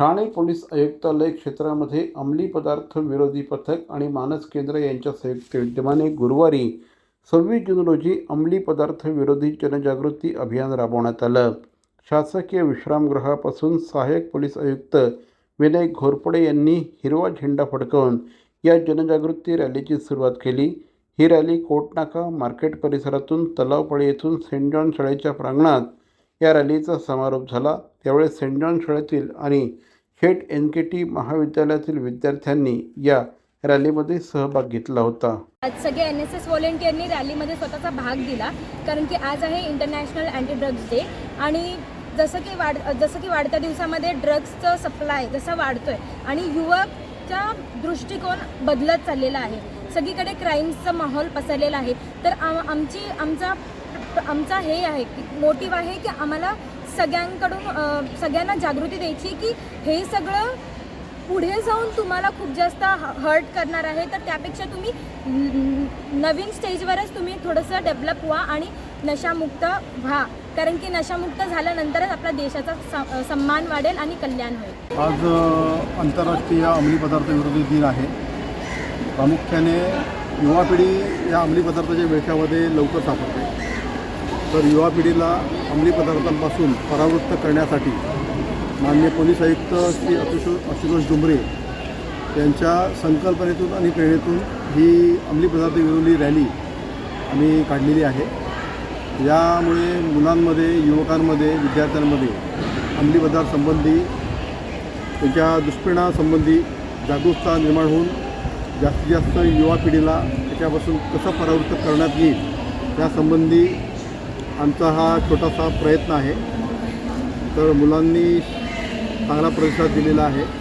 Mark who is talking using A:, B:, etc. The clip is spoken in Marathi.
A: ठाणे पोलीस आयुक्तालय क्षेत्रामध्ये अंमली पदार्थ विरोधी पथक आणि मानस केंद्र यांच्या संयुक्त विद्यमाने गुरुवारी सव्वीस जून रोजी अंमली पदार्थ विरोधी जनजागृती अभियान राबवण्यात आलं. शासकीय विश्रामगृहापासून सहाय्यक पोलीस आयुक्त विनय घोरपडे यांनी हिरवा झेंडा फडकवून या जनजागृती रॅलीची सुरुवात केली. ही रॅली कोटनाका मार्केट परिसरातून तलावपाळी येथून सेंट जॉन शाळेच्या प्रांगणात या रॅलीचा समारोप झाला. त्यावेळी सेंट जॉन शाळेतील आणि हेट एन के टी महाविद्यालयातील विद्यार्थ्यांनी या रॅलीमध्ये सहभाग घेतला होता.
B: आज सगळे एन एस एस व्हॉलेंटियरनी रॅलीमध्ये स्वतःचा भाग दिला कारण की आज आहे इंटरनॅशनल अँटी ड्रग्ज डे आणि जसं की वाढ जसं की वाढत्या दिवसामध्ये ड्रग्जचं सप्लाय जसा वाढतोय आणि युवकचा दृष्टिकोन बदलत चाललेला आहे. सगळीकडे क्राईम्सचा माहोल पसरलेला आहे. तर आमची आमचा तर आमचा हे आहे की मोटिव्ह आहे की आम्हाला सगळ्यांकडून सगळ्यांना जागृती द्यायची की हे सगळं पुढे जाऊन तुम्हाला खूप जास्त हर्ट करणार आहे. तर त्यापेक्षा तुम्ही नवीन स्टेजवरच तुम्ही थोडंसं डेव्हलप व्हा आणि नशामुक्त व्हा. कारण की नशामुक्त झाल्यानंतरच आपल्या देशाचा स- सन्मान वाढेल आणि कल्याण होईल.
C: आज आंतरराष्ट्रीय अंमली पदार्थ विरोधी दिन आहे. प्रामुख्याने युवा पिढी या अंमली पदार्थाच्या वेशामध्ये लवकर सापडते. तर युवा पिढीला अंमली पदार्थांपासून परावृत्त करण्यासाठी माननीय पोलीस आयुक्त श्री आशुतोष आशुतोष डुंबरे यांच्या संकल्पनेतून आणि प्रेरणेतून ही अंमली पदार्थ विरोधी रॅली आम्ही काढलेली आहे. यामुळे मुलांमध्ये युवकांमध्ये विद्यार्थ्यांमध्ये अंमली पदार्थ संबंधी त्यांच्या दुष्परिणामासंबंधी जागरूकता निर्माण होऊन जास्तीत जास्त युवा पिढीला त्याच्यापासून कसं परावृत्त करण्यात येईल त्यासंबंधी आमचा हा छोटासा प्रयत्न आहे. तर मुलांनी चांगला प्रतिसाद दिलेला आहे.